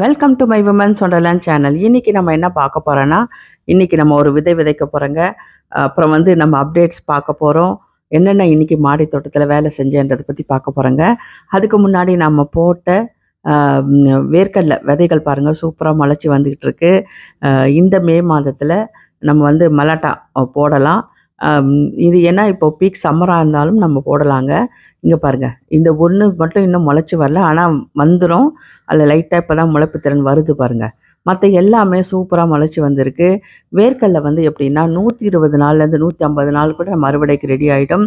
Welcome to my women's wonderland channel இன்னைக்கு நம்ம என்ன பார்க்க போகிறோன்னா இன்னைக்கு நம்ம ஒரு விதை விதைக்க போறோங்க. அப்புறம் வந்து நம்ம அப்டேட்ஸ் பார்க்க போறோம். என்னென்ன இன்னைக்கு மாடி தோட்டத்தில் வேலை செஞ்சேன்றதை பற்றி பார்க்க போறோங்க. அதுக்கு முன்னாடி நம்ம போட்ட வேர்க்கடலை விதைகள் பாருங்க. சூப்பராக முளைச்சி வந்துக்கிட்டு இருக்கு. இந்த மே மாதத்தில் நம்ம வந்து மலாட்டா போடலாம். இது ஏன்னா இப்போ பீக் சம்மராக இருந்தாலும் நம்ம போடலாங்க. இங்கே பாருங்க இந்த ஒன்று மட்டும் இன்னும் முளைச்சி வரல ஆனால் வந்துடும் அதில் லைட்டாக இப்போ தான் முளைப்பு திறன் வருது பாருங்கள் மற்ற எல்லாமே சூப்பராக முளைச்சி வந்திருக்கு. வேர்க்கடலை வந்து எப்படின்னா நூற்றி இருபது நாள்லேருந்து நூற்றி ஐம்பது நாள் கூட நம்ம அறுவடைக்கு ரெடி ஆகிடும்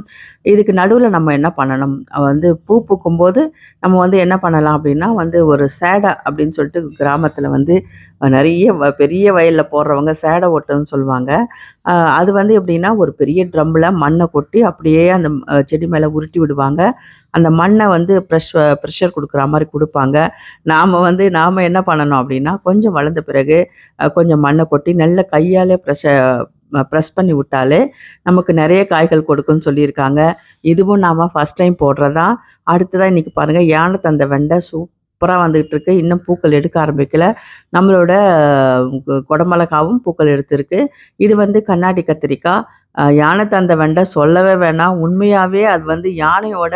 இதுக்கு நடுவில் நம்ம என்ன பண்ணணும்? வந்து பூ பூக்கும் போது நம்ம வந்து என்ன பண்ணலாம் அப்படின்னா வந்து ஒரு சேடை அப்படின்னு சொல்லிட்டு கிராமத்தில் வந்து நிறைய வ- பெரிய வயலில் போடுறவங்க சேடை ஓட்டுன்னு சொல்லுவாங்க. அது வந்து எப்படின்னா ஒரு பெரிய ட்ரம்மில் மண்ணை கொட்டி அப்படியே அந்த செடி மேலே உருட்டி விடுவாங்க. அந்த மண்ணை வந்து ப்ரெஷ் ப்ரெஷர் கொடுக்குற மாதிரி கொடுப்பாங்க. நாம் வந்து நாம் என்ன பண்ணணும் அப்படின்னா கொஞ்சம் வளர்ந்த பிறகு கொஞ்சம் மண்ணை கொட்டி நல்ல கையாலே ப்ரெஷ ப்ரெஸ் பண்ணி விட்டாலே நமக்கு நிறைய காய்கள் கொடுக்குன்னு சொல்லியிருக்காங்க. இதுவும் நாம் ஃபஸ்ட் டைம் போடுறதா. அடுத்ததாக இன்றைக்கி பாருங்கள் யானை தந்த வெண்டை சூப்பராக வந்துகிட்டு இருக்கு. இன்னும் பூக்கள் எடுக்க ஆரம்பிக்கல. நம்மளோட குடமிளகாவும் பூக்கள் எடுத்திருக்கு. இது வந்து கண்ணாடி கத்திரிக்காய் யானை தந்த வெண்டை சொல்லவே வேணாம். உண்மையாகவே அது வந்து யானையோட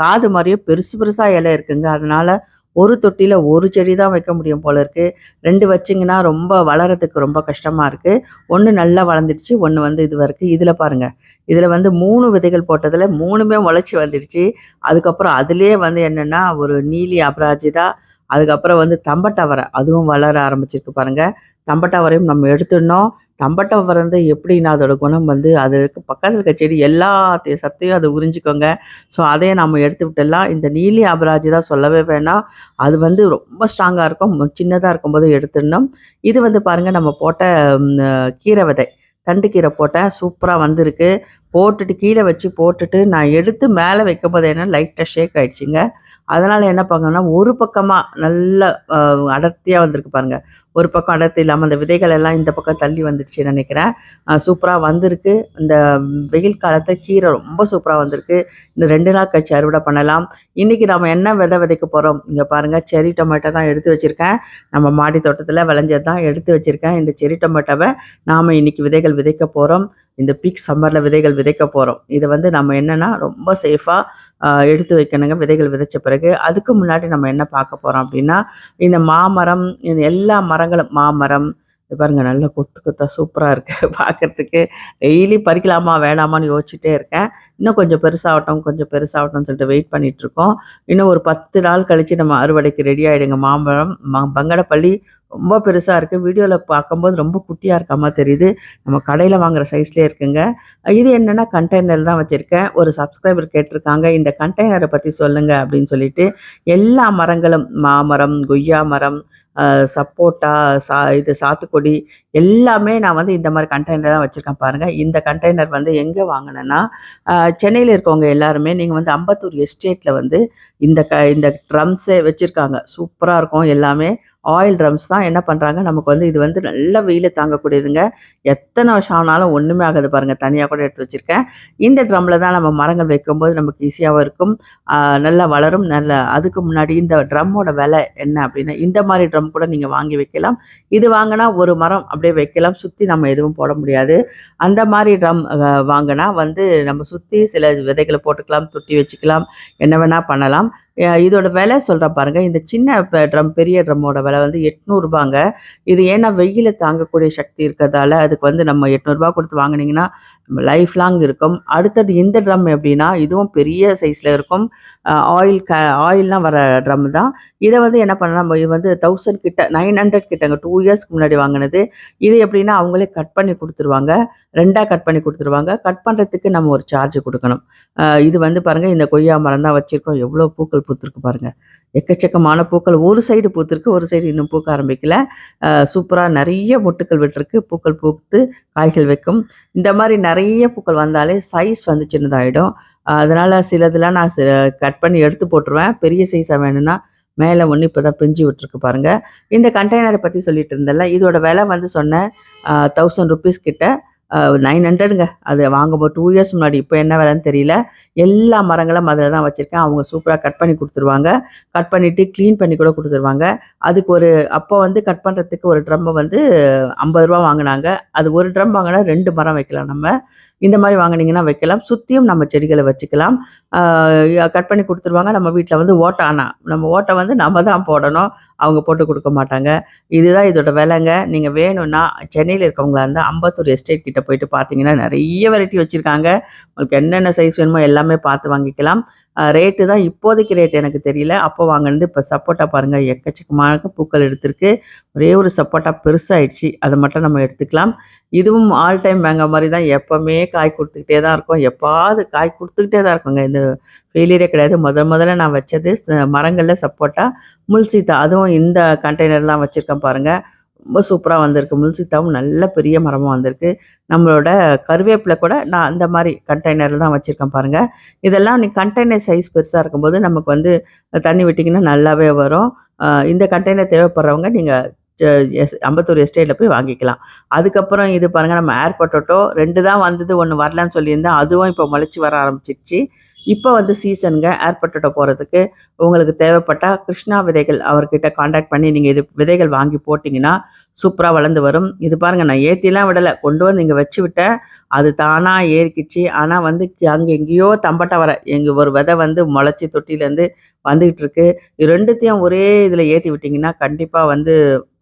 காது மாதிரியே பெருசு பெருசாக இலை இருக்குங்க. அதனால் ஒரு தொட்டியில் ஒரு செடி தான் வைக்க முடியும் போல இருக்குது ரெண்டு வச்சிங்கன்னா ரொம்ப வளரத்துக்கு ரொம்ப கஷ்டமாக இருக்குது ஒன்று நல்லா வளர்ந்துடுச்சு ஒன்று வந்து இது வரைக்கும் இதில் பாருங்கள் இதில் வந்து மூணு விதைகள் போட்டதில் மூணுமே முளைச்சி வந்துடுச்சு. அதுக்கப்புறம் அதுலேயே வந்து என்னென்னா ஒரு நீலி அபராஜிதா அதுக்கப்புறம் வந்து தம்பட்டவரை அதுவும் வளர ஆரம்பிச்சிருக்கு பாருங்க. தம்பட்டவரையும் நம்ம எடுத்துடணும். தம்பட்டவரை வந்து எப்படின்னா அதோட குணம் வந்து அது இருக்க பக்கத்தில் இருக்க செடி எல்லாத்தையும் சத்தையும் அதை உறிஞ்சிக்கோங்க. ஸோ அதையே நம்ம எடுத்து விட்டுடலாம். இந்த நீலி அபராஜி தான் சொல்லவே வேணாம். அது வந்து ரொம்ப ஸ்ட்ராங்காக இருக்கும். சின்னதாக இருக்கும்போது எடுத்துடணும். இது வந்து பாருங்கள் நம்ம போட்ட கீரை விதை தண்டு கீரை போட்டேன் சூப்பராக வந்திருக்கு. போட்டுட்டு கீழே வச்சு போட்டுட்டு நான் எடுத்து மேலே வைக்கும் போது என்ன லைட்டாக ஷேக் ஆகிடுச்சிங்க அதனால் என்ன பண்ணணும்னா ஒரு பக்கமாக நல்ல அடர்த்தியாக வந்திருக்கு பாருங்கள் ஒரு பக்கம் அடர்த்தி இல்லாமல் அந்த விதைகள் எல்லாம் இந்த பக்கம் தள்ளி வந்துடுச்சு நினைக்கிறேன். சூப்பராக வந்திருக்கு. இந்த வெயில் காலத்தில் கீரை ரொம்ப சூப்பராக வந்திருக்கு. இந்த ரெண்டு நாள் கழிச்சு அறுவடை பண்ணலாம். இன்றைக்கி நம்ம என்ன விதை விதைக்க போகிறோம் இங்கே பாருங்கள் செரி டொமேட்டோ தான் எடுத்து வச்சுருக்கேன். நம்ம மாடி தோட்டத்தில் விளைஞ்சது தான் எடுத்து வச்சுருக்கேன். இந்த செரி டொமேட்டோவை நாம் இன்றைக்கி விதைகள் விதைக்க போகிறோம் இந்த பீக் சம்மரில் விதைகள் விதைக்க போகிறோம் இது வந்து நம்ம என்னென்னா ரொம்ப சேஃபாக எடுத்து வைக்கணுங்க. விதைகள் விதைச்ச பிறகு அதுக்கு முன்னாடி நம்ம என்ன பார்க்க போகிறோம் அப்படின்னா இந்த மாமரம் இந்த எல்லா மரங்களும் மாமரம் இது பாருங்க நல்ல கொத்து கொத்தா சூப்பராக இருக்குது பார்க்கறதுக்கு. டெய்லி பறிக்கலாமா வேணாமான்னு யோசிச்சுட்டே இருக்கேன். இன்னும் கொஞ்சம் பெருசாகட்டும் கொஞ்சம் பெருசாகட்டும்னு சொல்லிட்டு வெயிட் பண்ணிட்டு இருக்கோம். இன்னும் ஒரு பத்து நாள் கழிச்சு நம்ம அறுவடைக்கு ரெடி ஆகிடுங்க மாம்பழம் மா பங்கடப்பள்ளி ரொம்ப பெருசாக இருக்குது வீடியோவில் பார்க்கும்போது ரொம்ப குட்டியாக இருக்காம தெரியுது. நம்ம கடையில் வாங்குகிற சைஸ்லேயே இருக்குங்க. இது என்னென்னா கண்டெய்னர் தான் வச்சுருக்கேன். ஒரு சப்ஸ்கிரைபர் கேட்டிருக்காங்க. இந்த கண்டெய்னரை பற்றி சொல்லுங்கள் அப்படின்னு சொல்லிட்டு எல்லா மரங்களும் மாமரம் கொய்யா மரம் சப்போட்டா சா இது சாத்துக்குடி எல்லாமே நான் வந்து இந்த மாதிரி கண்டெய்னர் தான் வச்சுருக்கேன் பாருங்கள் இந்த கண்டெய்னர் வந்து எங்கே வாங்கினேன்னா சென்னையில் இருக்கவங்க எல்லாருமே நீங்கள் வந்து அம்பத்தூர் எஸ்டேட்டில் வந்து இந்த க இந்த ட்ரம்ஸே வச்சுருக்காங்க. சூப்பராக இருக்கும் எல்லாமே. ஆயில் ட்ரம்ஸ் தான் என்ன பண்ணுறாங்க நமக்கு வந்து இது வந்து நல்ல வெயில் தாங்கக்கூடியதுங்க. எத்தனை வருஷம் ஆனாலும் ஒன்றுமே ஆகாது பாருங்கள் தனியாக கூட எடுத்து வச்சுருக்கேன். இந்த ட்ரம்மில் தான் நம்ம மரங்கள் வைக்கும்போது நமக்கு ஈஸியாகவும் இருக்கும். நல்லா வளரும். நல்ல அதுக்கு முன்னாடி இந்த ட்ரம்மோட விலை என்ன அப்படின்னா இந்த மாதிரி ட்ரம் கூட நீங்கள் வாங்கி வைக்கலாம். இது வாங்கினா ஒரு மரம் அப்படியே வைக்கலாம். சுற்றி நம்ம எதுவும் போட முடியாது. அந்த மாதிரி ட்ரம் வாங்கினா வந்து நம்ம சுற்றி சில விதைகளை போட்டுக்கலாம் தொட்டி வச்சுக்கலாம் என்ன வேணால் பண்ணலாம். இதோட விலை சொல்கிறேன் பாருங்கள் இந்த சின்ன ட்ரம் பெரிய ட்ரம்மோட விலை வந்து எட்நூறுபாங்க இது ஏன்னா வெயில தாங்கக்கூடிய சக்தி இருக்கிறதால அதுக்கு வந்து நம்ம எட்நூறுபா கொடுத்து வாங்குனீங்கன்னா லைஃப் லாங் இருக்கும். அடுத்தது இந்த ட்ரம் எப்படின்னா இதுவும் பெரிய சைஸில் இருக்கும். ஆயில் க ஆயில்லாம் வர ட்ரம் தான். இதை வந்து என்ன பண்ணலாம் நம்ம இது வந்து தௌசண்ட் கிட்ட நைன் ஹண்ட்ரட் கிட்டங்க டூ இயர்ஸ்க்கு முன்னாடி வாங்கினது. இது எப்படின்னா அவங்களே கட் பண்ணி கொடுத்துருவாங்க. ரெண்டாக கட் பண்ணி கொடுத்துருவாங்க. கட் பண்ணுறதுக்கு நம்ம ஒரு சார்ஜ் கொடுக்கணும். இது வந்து பாருங்கள் இந்த கொய்யா மரம் தான் வச்சுருக்கோம். எவ்வளோ பூக்கள் பூத்திருக்கு பாருங்கள் எக்கச்சக்கமான பூக்கள். ஒரு சைடு பூத்திருக்கு ஒரு சைடு இன்னும் பூக்க ஆரம்பிக்கல. சூப்பராக நிறைய மொட்டுக்கள் விட்டுருக்கு. பூக்கள் பூத்து காய்கள் வைக்கும். இந்த மாதிரி நிறைய பூக்கள் வந்தாலே சைஸ் வந்து சின்னதாகிடும் அதனால் சிலதெல்லாம் நான் கட் பண்ணி எடுத்து போட்டுருவேன். பெரிய சைஸாக வேணும்னா மேலே ஒன்று இப்போ தான் பிஞ்சு விட்டுருக்கு பாருங்கள் இந்த கண்டெய்னரை பற்றி சொல்லிட்டு இருந்தல இதோட விலை வந்து சொன்னேன். தௌசண்ட் ருபீஸ் கிட்ட. நைன் ஹண்ட்ரடுங்க அது வாங்கும்போது டூ இயர்ஸ் முன்னாடி. இப்போ என்ன வேலைன்னு தெரியல. எல்லா மரங்களும் அதில் தான் வச்சுருக்கேன் அவங்க சூப்பராக கட் பண்ணி கொடுத்துருவாங்க கட் பண்ணிவிட்டு க்ளீன் பண்ணி கூட கொடுத்துருவாங்க அதுக்கு ஒரு அப்போ வந்து கட் பண்ணுறதுக்கு ஒரு ட்ரம்மை வந்து ஐம்பது ரூபா வாங்கினாங்க அது ஒரு ட்ரம் வாங்கினா ரெண்டு மரம் வைக்கலாம் நம்ம. இந்த மாதிரி வாங்குனீங்கன்னா வைக்கலாம். சுற்றியும் நம்ம செடிகளை வச்சுக்கலாம். கட் பண்ணி கொடுத்துருவாங்க நம்ம வீட்டில் வந்து ஓட்டை ஆனால் நம்ம ஓட்டை வந்து நம்ம தான் போடணும். அவங்க போட்டு கொடுக்க மாட்டாங்க. இதுதான் இதோட விலைங்க. நீங்கள் வேணும்னா சென்னையில் இருக்கவங்களா இருந்தால் அம்பத்தூர் எஸ்டேட் கிட்ட போயிட்டு பார்த்தீங்கன்னா, நிறைய வெரைட்டி வச்சுருக்காங்க உங்களுக்கு என்னென்ன சைஸ் வேணுமோ எல்லாமே பார்த்து வாங்கிக்கலாம். ரேட்டு தான் இப்போதைக்கு ரேட் எனக்கு தெரியல. அப்போ வாங்கினது இப்போ சப்போட்டா பாருங்கள் எக்கச்சக்கமான பூக்கள் எடுத்திருக்கு. ஒரே ஒரு சப்போட்டா பெருசாகிடுச்சு அதை மட்டும் நம்ம எடுத்துக்கலாம். இதுவும் ஆல் டைம் வாங்க மாதிரி தான் எப்போவுமே காய் கொடுத்துக்கிட்டே தான் இருக்கும். எப்பாவது காய் கொடுத்துக்கிட்டே தான் இருக்குங்க. இந்த ஃபெயிலியரே கிடையாது. முதல் முதல்ல நான் வச்சது மரங்களில் சப்போட்டா, முல்சீத்தா அதுவும் இந்த கண்டெய்னர்லாம் வச்சுருக்கேன் பாருங்கள் ரொம்ப சூப்பராக வந்திருக்கு. முல்சித்தாவும் நல்ல பெரிய மரமாக வந்திருக்கு. நம்மளோட கருவேப்பில கூட நான் அந்த மாதிரி கண்டெய்னரில் தான் வச்சுருக்கேன் பாருங்கள் இதெல்லாம் நீ கண்டெய்னர் சைஸ் பெருசாக இருக்கும்போது நமக்கு வந்து தண்ணி விட்டிங்கன்னா நல்லாவே வரும். இந்த கண்டெய்னர் தேவைப்படுறவங்க நீங்கள் எஸ் அம்பத்தூர் எஸ்டேட்டில் போய் வாங்கிக்கலாம். அதுக்கப்புறம் இது பாருங்கள் நம்ம ஏர் பொட்டேட்டோ 2 தான் வந்தது. ஒன்று வரலன்னு சொல்லியிருந்தேன். அதுவும் இப்போ முளைச்சி வர ஆரம்பிச்சிருச்சு. இப்போ வந்து சீசனுங்க ஏர் போகிறதுக்கு உங்களுக்கு தேவைப்பட்டால் கிருஷ்ணா விதைகள் அவர்கிட்ட காண்டாக்ட் பண்ணி நீங்கள் இது விதைகள் வாங்கி போட்டிங்கன்னா சூப்பராக வளர்ந்து வரும். இது பாருங்கள் நான் ஏற்றிலாம் விடலை கொண்டு வந்து இங்கே வச்சு விட்டேன். அது தானாக ஏறிக்கிச்சு. ஆனால் வந்து அங்கே எங்கேயோ தம்பட்ட வர எங்கள் ஒரு விதை வந்து முளைச்சி தொட்டிலேருந்து வந்துக்கிட்டு இருக்கு. இது 2த்தையும் ஒரே இதில் ஏற்றி விட்டிங்கன்னா கண்டிப்பாக வந்து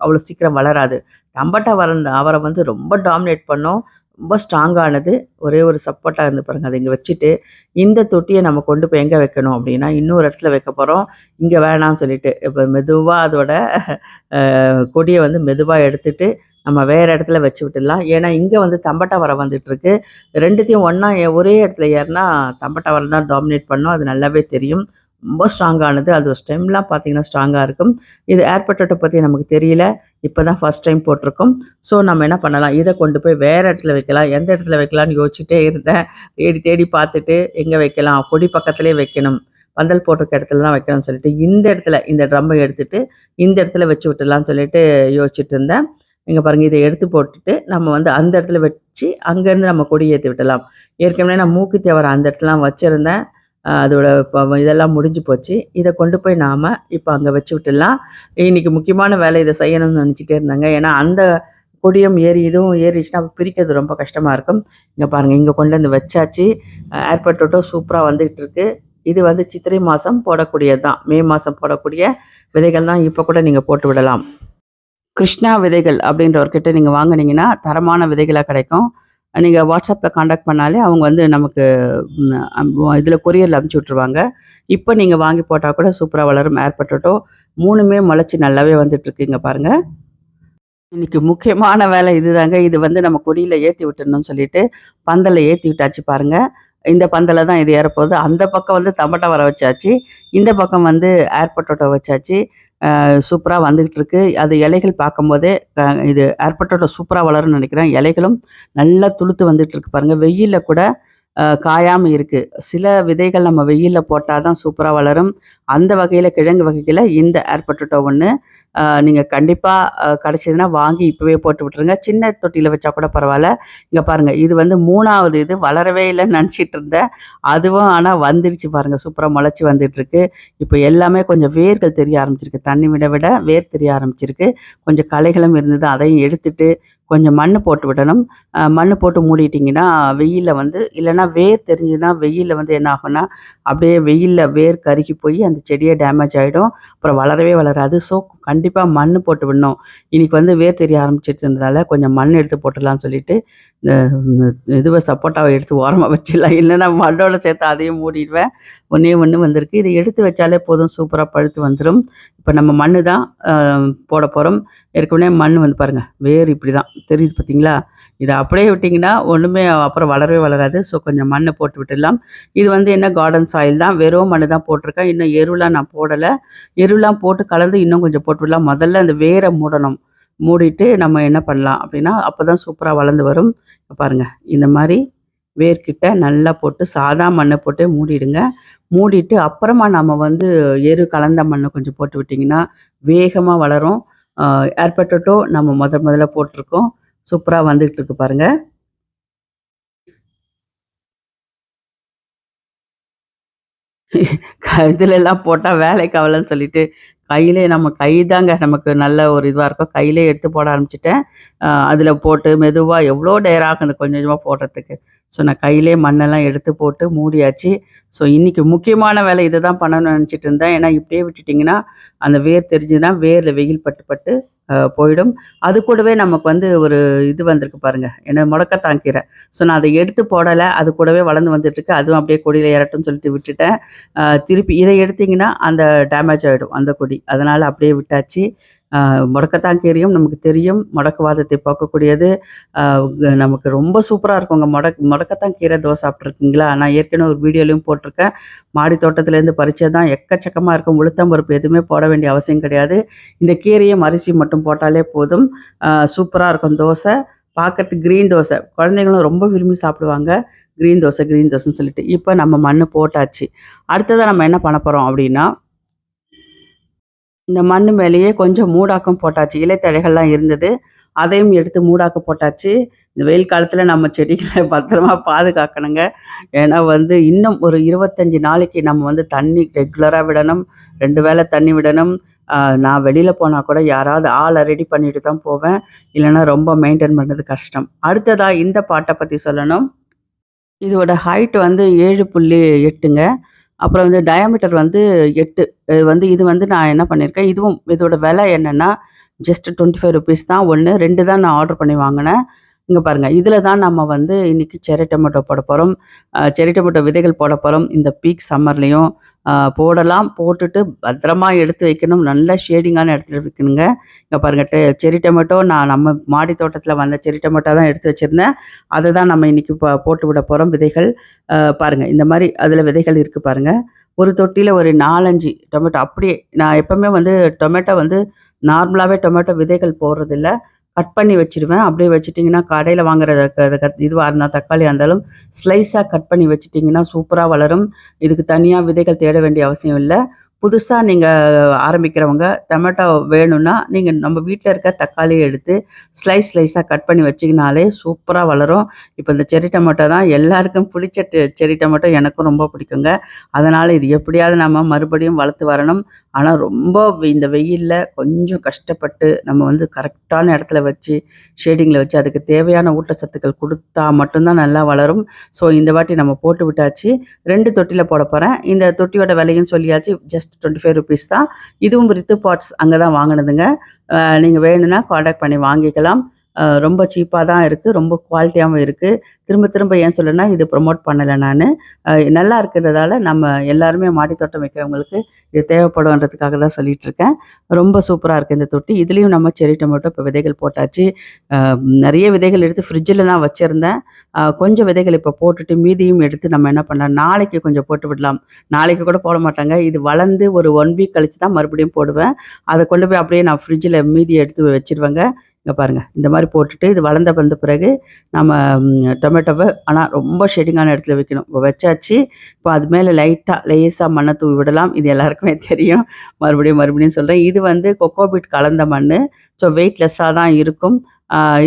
அவ்வளோ சீக்கிரம் வளராது. தம்பட்ட வர அவரை வந்து ரொம்ப டாமினேட் பண்ணும். ரொம்ப ஸ்ட்ராங்கானது. ஒரே ஒரு சப்போர்ட்டாக இருந்து பாருங்கள் அதை இங்கே வச்சுட்டு, இந்த தொட்டியை நம்ம கொண்டு போய் எங்கே வைக்கணும் அப்படின்னா இன்னொரு இடத்துல வைக்க போகிறோம் இங்கே வேணாம்னு சொல்லிட்டு. இப்போ மெதுவாக அதோட கொடியை வந்து மெதுவாக எடுத்துட்டு, நம்ம வேறு இடத்துல வச்சு விட்டுடலாம். ஏன்னா, இங்கே வந்து தம்பட்ட வர வந்துட்டுருக்கு. ரெண்டுத்தையும் ஒன்றா ஒரே இடத்துல ஏறுனா தம்பட்டா வரம் தான் டாமினேட் பண்ணும். அது நல்லாவே தெரியும். ரொம்ப ஸ்ட்ராங்கானது. அது ஸ்டெம்லாம் பார்த்தீங்கன்னா ஸ்ட்ராங்காக இருக்கும். இது ஏர் பொட்டேட்டோ பற்றி நமக்கு தெரியல. இப்போ தான் ஃபர்ஸ்ட் டைம் போட்டிருக்கோம். ஸோ நம்ம என்ன பண்ணலாம், இதை கொண்டு போய் வேறு இடத்துல வைக்கலாம். எந்த இடத்துல வைக்கலாம்னு யோசிச்சுட்டே இருந்தேன். தேடி தேடி பார்த்துட்டு எங்கே வைக்கலாம்? கொடி பக்கத்துலேயே வைக்கணும். பந்தல் போட்டிருக்க இடத்துல தான் வைக்கணும்னு சொல்லிட்டு, இந்த இடத்துல இந்த ட்ரம்மை எடுத்துட்டு, இந்த இடத்துல வச்சு விட்டுலாம்னு சொல்லிட்டு யோசிச்சுட்டு இருந்தேன். இங்கே பாருங்கள் இதை எடுத்து போட்டுட்டு, நம்ம வந்து அந்த இடத்துல வச்சு, அங்கேருந்து நம்ம கொடி ஏற்றி விடலாம். ஏற்கனவே நான் மூக்கு தேவரை அந்த இடத்துலலாம் வச்சுருந்தேன் அதோட இதெல்லாம் முடிஞ்சு போச்சு. இதை கொண்டு போய் நாம் இப்போ அங்கே வச்சு விட்டுடலாம். இன்னைக்கு முக்கியமான வேலை இதை செய்யணும்னு நினச்சிட்டே இருந்தாங்க ஏன்னா, அந்த கொடியும் ஏறி இதுவும் ஏறிடுச்சுன்னா பிரிக்கிறது ரொம்ப கஷ்டமாக இருக்கும். இங்கே பாருங்கள் இங்கே கொண்டு வந்து வச்சாச்சு. ஏர் பொட்டேட்டோ சூப்பராக வந்துகிட்டு இருக்கு. இது வந்து சித்திரை மாதம் போடக்கூடியது தான். மே மாதம் போடக்கூடிய விதைகள் தான். இப்போ கூட நீங்கள் போட்டு விடலாம். கிருஷ்ணா விதைகள் அப்படின்றவர்கிட்ட நீங்கள் வாங்குனீங்கன்னா, தரமான விதைகளாக கிடைக்கும். நீங்கள் வாட்ஸ்அப்பில் காண்டாக்ட் பண்ணாலே அவங்க வந்து நமக்கு இதில் கொரியரில் அமுச்சு விட்ருவாங்க இப்போ நீங்கள் வாங்கி போட்டால் கூட சூப்பராக வளரும் ஏர் பொட்டேட்டோ. 3மே முளைச்சு நல்லாவே வந்துட்டுருக்குங்க பாருங்கள் இன்றைக்கி முக்கியமான வேலை இதுதாங்க. இது வந்து நம்ம கொடியில் ஏற்றி விட்டுணும்னு சொல்லிட்டு, பந்தலில் ஏற்றி விட்டாச்சு பாருங்க. இந்த பந்தலில் தான் இது ஏறப்போகுது. அந்த பக்கம் வந்து தம்பட்ட வர வச்சாச்சு. இந்த பக்கம் வந்து ஏர்பட்டட்டோ வச்சாச்சு. சூப்பராக வந்துக்கிட்டு இருக்கு. அது இலைகள் பார்க்கும்போதே இது ஏர்பட்டோட சூப்பராக வளரும்னு நினைக்கிறேன் இலைகளும் நல்லா துளுத்து வந்துட்டு இருக்கு பாருங்கள் வெயிலில் கூட காயாமல் இருக்குது சில விதைகள் நம்ம வெயிலில் போட்டால் தான் சூப்பராக வளரும். அந்த வகையில் கிழங்கு வகைகளில் இந்த ஏர் பொட்டேட்டோ நீங்கள் கண்டிப்பாக நீங்க வாங்கி இப்போவே போட்டு விட்டுருங்க. சின்ன தொட்டியில் வச்சா கூட பரவாயில்ல இங்கே பாருங்கள் இது வந்து மூணாவது இது வளரவே இல்லைன்னு நினச்சிட்டு இருந்தேன். அதுவும் ஆனால் வந்துருச்சு பாருங்கள் சூப்பராக முளைச்சி வந்துட்டுருக்கு. இப்போ எல்லாமே கொஞ்சம் வேர்கள் தெரிய ஆரம்பிச்சிருக்கு. தண்ணி விட விட வேர் தெரிய ஆரம்பிச்சிருக்கு. கொஞ்சம் களைகளும் இருந்தது. அதையும் எடுத்துட்டு, கொஞ்சம் மண் போட்டு விடணும். மண் போட்டு மூடிட்டிங்கன்னா வெயிலில் வந்து இல்லைன்னா வேர் தெரிஞ்சுன்னா வெயிலில் வந்து என்ன ஆகும்னா, அப்படியே வெயிலில் வேர் கருகி போய் அந்த செடியை டேமேஜ் ஆகிடும் அப்புறம் வளரவே வளராது. ஸோ கண்டிப்பாக மண் போட்டு விடணும். இன்றைக்கி வந்து வேர் தெரிய ஆரம்பிச்சிருச்சதுனால கொஞ்சம் மண் எடுத்து போட்டுடலாம்னு சொல்லிட்டு, இதுவை சப்போட்டாவை எடுத்து ஓரமாக வச்சிடலாம். இல்லைன்னா மண்ணோட சேர்த்து அதையும் மூடிடுவேன். ஒன்றே ஒன்று வந்திருக்கு. இதை எடுத்து வச்சாலே போதும் சூப்பராக பழுத்து வந்துடும் இப்போ நம்ம மண்ணு தான் போட போகிறோம் ஏற்கனவே மண் வந்து பாருங்க. வேர் இப்படி தான் தெரியுது பார்த்தீங்களா? இதை அப்படியே விட்டிங்கன்னா ஒன்றுமே அப்புறம் வளரவே வளராது. ஸோ கொஞ்சம் மண்ணை போட்டு விட்டுடலாம். இது வந்து என்ன கார்டன் சாயில் தான். வெறும் மண்ணு தான் போட்டிருக்கேன். இன்னும் எருலாம் நான் போடலை எருலாம் போட்டு கலந்து இன்னும் கொஞ்சம் போட்டு விடலாம். முதல்ல அந்த வேரை மூடணும். மூடிட்டு நம்ம என்ன பண்ணலாம் அப்படின்னா, அப்போ தான் சூப்பராக வளர்ந்து வரும். பாருங்கள் பாருங்க. இந்த மாதிரி வேர்க்கிட்ட நல்லா போட்டு சாதா மண்ணை போட்டு மூடிடுங்க. மூடிட்டு அப்புறமா நம்ம வந்து எரு கலந்த மண்ணை கொஞ்சம் போட்டு விட்டிங்கன்னா வேகமாக வளரும். ஏர்பட்டோட்டோ நம்ம முதல் முதல்ல போட்டிருக்கோம். சூப்பராக வந்துக்கிட்டு இருக்கு பாருங்கள் க எல்லாம் போட்டா வேலைக்கு ஆவலன்னு சொல்லிட்டு, கையிலே நம்ம கை தாங்க நமக்கு நல்ல ஒரு இதுவாக இருக்கும். கையிலே எடுத்து போட ஆரம்பிச்சிட்டேன் அதில் போட்டு மெதுவாக எவ்வளோ டேராகும் ஆகும் அந்த கொஞ்சம் கொஞ்சமாக போடுறதுக்கு. ஸோ நான் கையிலே மண்ணெல்லாம் எடுத்து போட்டு மூடியாச்சு. ஸோ இன்றைக்கி முக்கியமான வேலை இதை தான் பண்ணணும்னு நினச்சிட்டு இருந்தேன். ஏன்னா இப்படியே விட்டுட்டீங்கன்னா, அந்த வேர் தெரிஞ்சதுன்னா வேரில் வெயில் பட்டு பட்டு போயிடும். அது கூடவே நமக்கு வந்து ஒரு இது வந்திருக்கு பாருங்க. என்ன முடக்கத்தான் கீரை. ஸோ நான் அதை எடுத்து போடலை அது கூடவே வளர்ந்து வந்துட்டுருக்கு. அதுவும் அப்படியே கொடியில் ஏறட்டும்னு சொல்லிட்டு விட்டுட்டேன். திருப்பி இதை எடுத்தீங்கன்னா, அந்த டேமேஜ் ஆகிடும் அந்த கொடி. அதனால் அப்படியே விட்டாச்சு. அ முடக்கத்தான் கீரையும் நமக்கு தெரியும். முடக்குவாதத்தை போக்கக்கூடியது. நமக்கு ரொம்ப சூப்பரா இருக்குங்க. முடக் முடக்கத்தான் கீரை தோசை சாப்பிட்ருக்கீங்களா நான் ஏற்கனவே ஒரு வீடியோலையும் போட்டிருக்கேன் மாடி தோட்டத்திலேருந்து பறிச்சது தான் எக்கச்சக்கமாக இருக்கும். உளுத்தம் பருப்பு எதுவுமே போட வேண்டிய அவசியம் கிடையாது. இந்த கீரையும் அரிசி மட்டும் போட்டாலே போதும். சூப்பராக இருக்கும் தோசை. பார்க்கறதுக்கு க்ரீன் தோசை. குழந்தைங்களும் ரொம்ப விரும்பி சாப்பிடுவாங்க. க்ரீன் தோசை, க்ரீன் தோசைன்னு சொல்லிட்டு. இப்போ நம்ம மண் போட்டாச்சு. அடுத்ததாக நம்ம என்ன பண்ண போகிறோம் அப்படின்னா இந்த மண் மேலேயே கொஞ்சம் மூடாக்கம் போட்டாச்சு. இலைத்தழைகள்லாம் இருந்தது. அதையும் எடுத்து மூடாக்க போட்டாச்சு. இந்த வெயில் காலத்தில் நம்ம செடிகளை பத்திரமா பாதுகாக்கணுங்க. ஏன்னா வந்து இன்னும் ஒரு 25 நாளைக்கு நம்ம வந்து தண்ணி ரெகுலராக விடணும். ரெண்டு வேளை தண்ணி விடணும். நான் வெளியில் போனால் கூட யாராவது ஆளை ரெடி பண்ணிட்டு தான் போவேன். இல்லைன்னா ரொம்ப மெயின்டைன் பண்ணுறது கஷ்டம். அடுத்ததாக இந்த பாட்டை பற்றி சொல்லணும். இதோட ஹைட் வந்து 7.8ங்க. அப்புறம் வந்து டயாமீட்டர் வந்து எட்டு. வந்து இது வந்து நான் என்ன பண்ணியிருக்கேன், இதுவும் இதோட விலை என்னென்னா ஜஸ்ட் ₹25 தான். 1, 2 தான் நான் ஆர்டர் பண்ணி வாங்கினேன். இங்கே பாருங்கள் இதில் தான் நம்ம வந்து இன்னைக்கு செரி டொமேட்டோ போட போகிறோம் செரி டொமேட்டோ விதைகள் போட போகிறோம் இந்த பீக் சம்மர்லேயும் போடலாம். போட்டுட்டு பத்திரமா எடுத்து வைக்கணும். நல்ல ஷேடிங்கான இடத்துல வைக்கணுங்க. இங்கே பாருங்க டெ செரி டொமேட்டோ நான் நம்ம மாடி தோட்டத்தில் வந்த செரி டொமேட்டோ தான் எடுத்து வச்சுருந்தேன் அதை தான் நம்ம இன்றைக்கி ப போட்டு விட போகிறோம் விதைகள். பாருங்கள் இந்த மாதிரி அதில் விதைகள் இருக்குது பாருங்கள் ஒரு தொட்டியில் ஒரு 4, 5 டொமேட்டோ அப்படியே நான் எப்போவுமே வந்து டொமேட்டோ வந்து நார்மலாகவே டொமேட்டோ விதைகள் போடுறதில்ல. கட் பண்ணி வச்சுருவேன். அப்படியே வச்சுட்டிங்கன்னா கடையில வாங்குற இதுவாக இருந்தால் இதுவா இருந்தா இருந்தாலும் ஸ்லைஸா கட் பண்ணி வச்சுட்டிங்கன்னா சூப்பரா வளரும். இதுக்கு தனியா விதைகள் தேட வேண்டிய அவசியம் இல்ல. புதுசாக நீங்கள் ஆரம்பிக்கிறவங்க டொமேட்டோ வேணும்னா, நீங்கள் நம்ம வீட்டில் இருக்க தக்காளியை எடுத்து ஸ்லைஸ் ஸ்லைஸாக கட் பண்ணி வச்சிங்கனாலே சூப்பராக வளரும். இப்போ இந்த செரி டொமேட்டோ தான் எல்லாருக்கும் பிடிச்ச செரி டொமேட்டோ எனக்கும் ரொம்ப பிடிக்குங்க. அதனால் இது எப்படியாவது நம்ம மறுபடியும் வளர்த்து வரணும். ஆனால் ரொம்ப வெ இந்த வெயிலில் கொஞ்சம் கஷ்டப்பட்டு நம்ம வந்து கரெக்டான இடத்துல வச்சு, ஷேடிங்கில் வச்சு அதுக்கு தேவையான ஊட்டச்சத்துக்கள் கொடுத்தா மட்டும்தான் நல்லா வளரும். ஸோ இந்த வாட்டி நம்ம போட்டு விட்டாச்சு. ரெண்டு தொட்டியில் போட போகிறேன் இந்த தொட்டியோட விலையும் சொல்லியாச்சு. ஜஸ்ட் ₹25 தான். இதுவும் ரித்து பாட்ஸ் அங்கே தான் வாங்கினதுங்க நீங்கள் வேணும்னா கான்டாக்ட் பண்ணி வாங்கிக்கலாம். ரொம்ப சீப்பாக தான் இருக்குது ரொம்ப குவாலிட்டியாகவும் இருக்குது திரும்ப திரும்ப ஏன் சொல்லுன்னா இது ப்ரொமோட் பண்ணலை நான் நல்லா இருக்கிறதால நம்ம எல்லாருமே மாடி தோட்டம் வைக்கிறவங்களுக்கு இது தேவைப்படும்ன்றதுக்காக தான் சொல்லிட்டு இருக்கேன். ரொம்ப சூப்பராக இருக்குது இந்த தொட்டி. இதுலேயும் நம்ம செரி டொமேட்டோ இப்போ விதைகள் போட்டாச்சு. நிறைய விதைகள் எடுத்து ஃப்ரிட்ஜில் தான் வச்சுருந்தேன் கொஞ்சம் விதைகள் இப்போ போட்டுட்டு மீதியும் எடுத்து நம்ம என்ன பண்ணலாம், நாளைக்கு கொஞ்சம் போட்டு விடலாம். நாளைக்கு கூட போட மாட்டாங்க இது வளர்ந்து ஒரு ஒன் வீக் கழிச்சு தான் மறுபடியும் போடுவேன். அதை கொண்டு போய் அப்படியே நான் ஃப்ரிட்ஜில் மீதி எடுத்து வச்சுருவேங்க. இங்கே பாருங்கள் இந்த மாதிரி போட்டுட்டு இது வளர்ந்த வந்த பிறகு நம்ம டொமேட்டோவை ஆனால் ரொம்ப ஷெடிங்கான இடத்துல வைக்கணும். இப்போ வச்சாச்சு. இப்போ அது மேலே லைட்டாக லேஸாக மண்ணை தூவி விடலாம். இது எல்லாருக்குமே தெரியும். மறுபடியும் மறுபடியும் சொல்கிறேன் இது வந்து கொக்கோபீட் கலந்த மண் ஸோ வெயிட்லெஸ்ஸாக தான் இருக்கும்.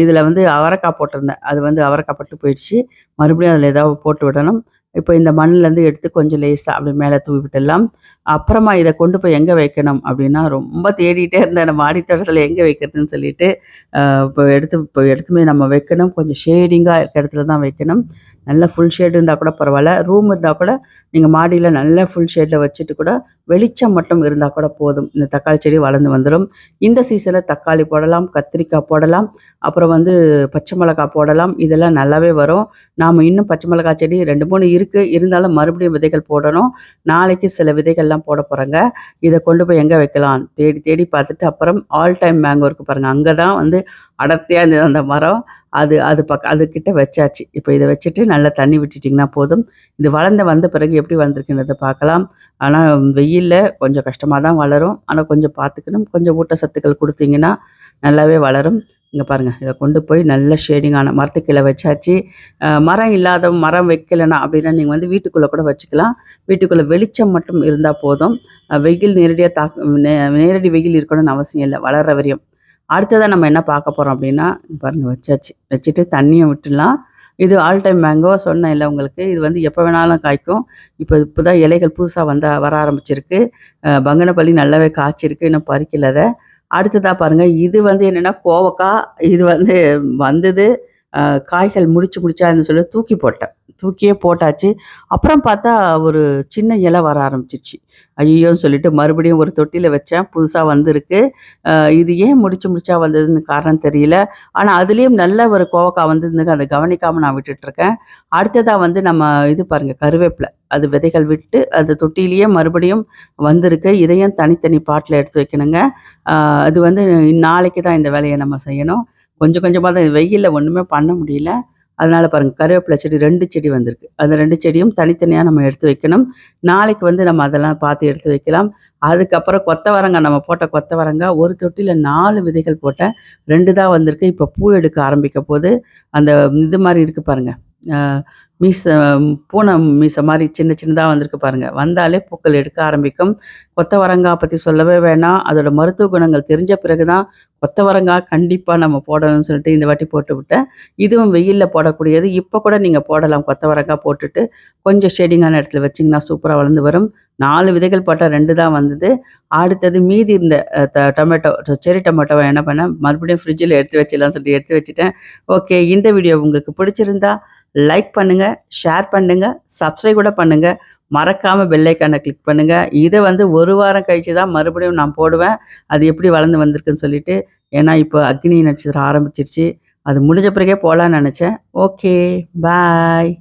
இதில் வந்து அவரைக்காய் போட்டிருந்தேன். அது வந்து அவரைக்காய் பட்டு போயிடுச்சு. மறுபடியும் அதில் ஏதாவது போட்டு விடணும். இப்போ இந்த மண்ணுலேருந்து எடுத்து கொஞ்சம் லேசாக அப்படி மேலே தூவி விட்டுடலாம். அப்புறமா இதை கொண்டு போய் எங்கே வைக்கணும் அப்படின்னா, ரொம்ப தேடிட்டே இருந்தேன் நம்ம எங்கே வைக்கிறதுன்னு சொல்லிட்டு. இப்போ எடுத்து இப்போ எடுத்துமே நம்ம வைக்கணும். கொஞ்சம் ஷேடிங்காக இருக்க இடத்துல தான் வைக்கணும். நல்லா ஃபுல் ஷேடு இருந்தால் கூட பரவாயில்ல ரூம் இருந்தால் கூட நீங்கள் மாடியில் நல்லா ஃபுல் ஷேடில் வச்சுட்டு கூட வெளிச்சம் மட்டும் இருந்தால் கூட போதும். இந்த தக்காளி செடி வளர்ந்து வந்துடும் இந்த சீசனில் தக்காளி போடலாம், கத்திரிக்காய் போடலாம், அப்புறம் வந்து பச்சை மிளகாய் போடலாம். இதெல்லாம் நல்லாவே வரும். நாம் இன்னும் பச்சை மிளகாய் செடி 2, 3 இருக்கு. இருந்தாலும் மறுபடியும் விதைகள் போடணும். நாளைக்கு சில விதைகள்லாம் போட போகிறாங்க இதை கொண்டு போய் எங்கே வைக்கலாம்? தேடி தேடி பார்த்துட்டு அப்புறம் ஆல் டைம் மேங்கோ இருக்குது பாருங்கள் அங்கே தான் வந்து அடர்த்தியாக இருந்தது அந்த மரம். அது அது பக்க அதுக்கிட்ட வச்சாச்சு. இப்போ இதை வச்சுட்டு நல்லா தண்ணி விட்டுட்டிங்கன்னா போதும். இது வளர்ந்த வந்த பிறகு எப்படி வந்திருக்குன்றத பார்க்கலாம். ஆனால் வெயிலில் கொஞ்சம் கஷ்டமாக தான் வளரும். ஆனால் கொஞ்சம் பார்த்துக்கணும். கொஞ்சம் ஊட்டச்சத்துக்கள் கொடுத்தீங்கன்னா நல்லாவே வளரும். இங்கே பாருங்கள் இதை கொண்டு போய் நல்ல ஷேடிங்கான மரத்துக்கு வச்சாச்சு. மரம் இல்லாத மரம் வைக்கலன்னா அப்படின்னா, நீங்கள் வந்து வீட்டுக்குள்ளே கூட வச்சுக்கலாம். வீட்டுக்குள்ளே வெளிச்சம் மட்டும் இருந்தால் போதும். வெயில் நேரடியாக தாக் நேரடி வெயில் இருக்கணும்னு அவசியம் இல்லை வளர்ற வரையும். அடுத்ததாக நம்ம என்ன பார்க்க போகிறோம் அப்படின்னா, பாருங்கள் வச்சாச்சு. வச்சுட்டு தண்ணியை விட்டுடலாம். இது ஆல் டைம் மேங்கோ சொன்னேன் இல்லை உங்களுக்கு. இது வந்து எப்போ வேணாலும் காய்க்கும். இப்போ இப்போ தான் இலைகள் புதுசாக வந்தால் வர ஆரம்பிச்சிருக்கு. பங்கனப்பள்ளி நல்லாவே காய்ச்சிருக்கு. இன்னும் பறிக்கல அடுத்ததா பாருங்கள் இது வந்து என்னென்னா கோவக்கா. இது வந்து வந்தது. காய்கள் முடிச்சு முடிச்சாதுன்னு சொல்லி தூக்கி போட்டேன். தூக்கியே போட்டாச்சு. அப்புறம் பார்த்தா ஒரு சின்ன இலை வர ஆரம்பிச்சிச்சு ஐயோன்னு சொல்லிட்டு மறுபடியும் ஒரு தொட்டியில் வச்சேன். புதுசாக வந்திருக்கு. இது ஏன் முடிச்சு முடிச்சா வந்ததுன்னு காரணம் தெரியல. ஆனால் அதுலேயும் நல்ல ஒரு கோவக்கா வந்ததுங்க. அதை கவனிக்காமல் நான் விட்டுட்ருக்கேன் அடுத்ததாக வந்து நம்ம இது பாருங்கள் கருவேப்பிலை அது விதைகள் விட்டு அது தொட்டிலேயே மறுபடியும் வந்திருக்கு. இதையும் தனித்தனி பாட்டில் எடுத்து வைக்கணுங்க. அது வந்து நாளைக்கு தான் இந்த வேலையை நம்ம செய்யணும். கொஞ்சம் கொஞ்சமாக தான் வெயிலில் ஒன்றுமே பண்ண முடியல. அதனால் பாருங்கள் கருவேப்பிலை செடி ரெண்டு செடி வந்திருக்கு. அந்த ரெண்டு செடியும் தனித்தனியாக நம்ம எடுத்து வைக்கணும். நாளைக்கு வந்து நம்ம அதெல்லாம் பார்த்து எடுத்து வைக்கலாம். அதுக்கப்புறம் கொத்தவரங்கா நம்ம போட்ட கொத்தவரங்கா ஒரு தொட்டியில் நாலு விதைகள் போட்டேன். ரெண்டு தான் வந்திருக்கு. இப்போ பூ எடுக்க ஆரம்பிக்க போது. அந்த இது மாதிரி இருக்குது பாருங்கள் மீச பூனை மீச மாதிரி சின்ன சின்னதாக வந்திருக்கு பாருங்கள் வந்தாலே பூக்கள் எடுக்க ஆரம்பிக்கும். கொத்தவரங்கா பற்றி சொல்லவே வேணாம். அதோட மருத்துவ குணங்கள் தெரிஞ்ச பிறகு தான் கொத்தவரங்கா கண்டிப்பாக நம்ம போடணும்னு சொல்லிட்டு இந்த வாட்டி போட்டு விட்டேன். இதுவும் வெயிலில் போடக்கூடியது. இப்போ கூட நீங்கள் போடலாம் கொத்தவரங்காய் போட்டுட்டு, கொஞ்சம் ஷேடிங்கான இடத்துல வச்சீங்கன்னா சூப்பராக வளர்ந்து வரும். நாலு விதைகள் போட்டால் ரெண்டு தான் வந்தது. அடுத்தது மீதி இருந்த ட டொமேட்டோ செரி டொமேட்டோவை என்ன பண்ணேன், மறுபடியும் ஃப்ரிட்ஜில் எடுத்து வச்சிடலாம்னு சொல்லிட்டு எடுத்து வச்சுட்டேன். ஓகே. இந்த வீடியோ உங்களுக்கு பிடிச்சிருந்தா லைக் பண்ணுங்கள் ஷேர் பண்ணுங்கள் சப்ஸ்கிரைப் கூட பண்ணுங்கள் மறக்காமல் பெல்லைக்கானை கிளிக் பண்ணுங்கள் இதை வந்து ஒரு வாரம் கழிச்சு தான் மறுபடியும் நான் போடுவேன். அது எப்படி வளர்ந்து வந்திருக்குன்னு சொல்லிட்டு. ஏன்னா இப்போ அக்னி நட்சத்திரம் ஆரம்பிச்சிருச்சு. அது முடிஞ்ச பிறகே போகலான்னு நினச்சேன் ஓகே. பாய்.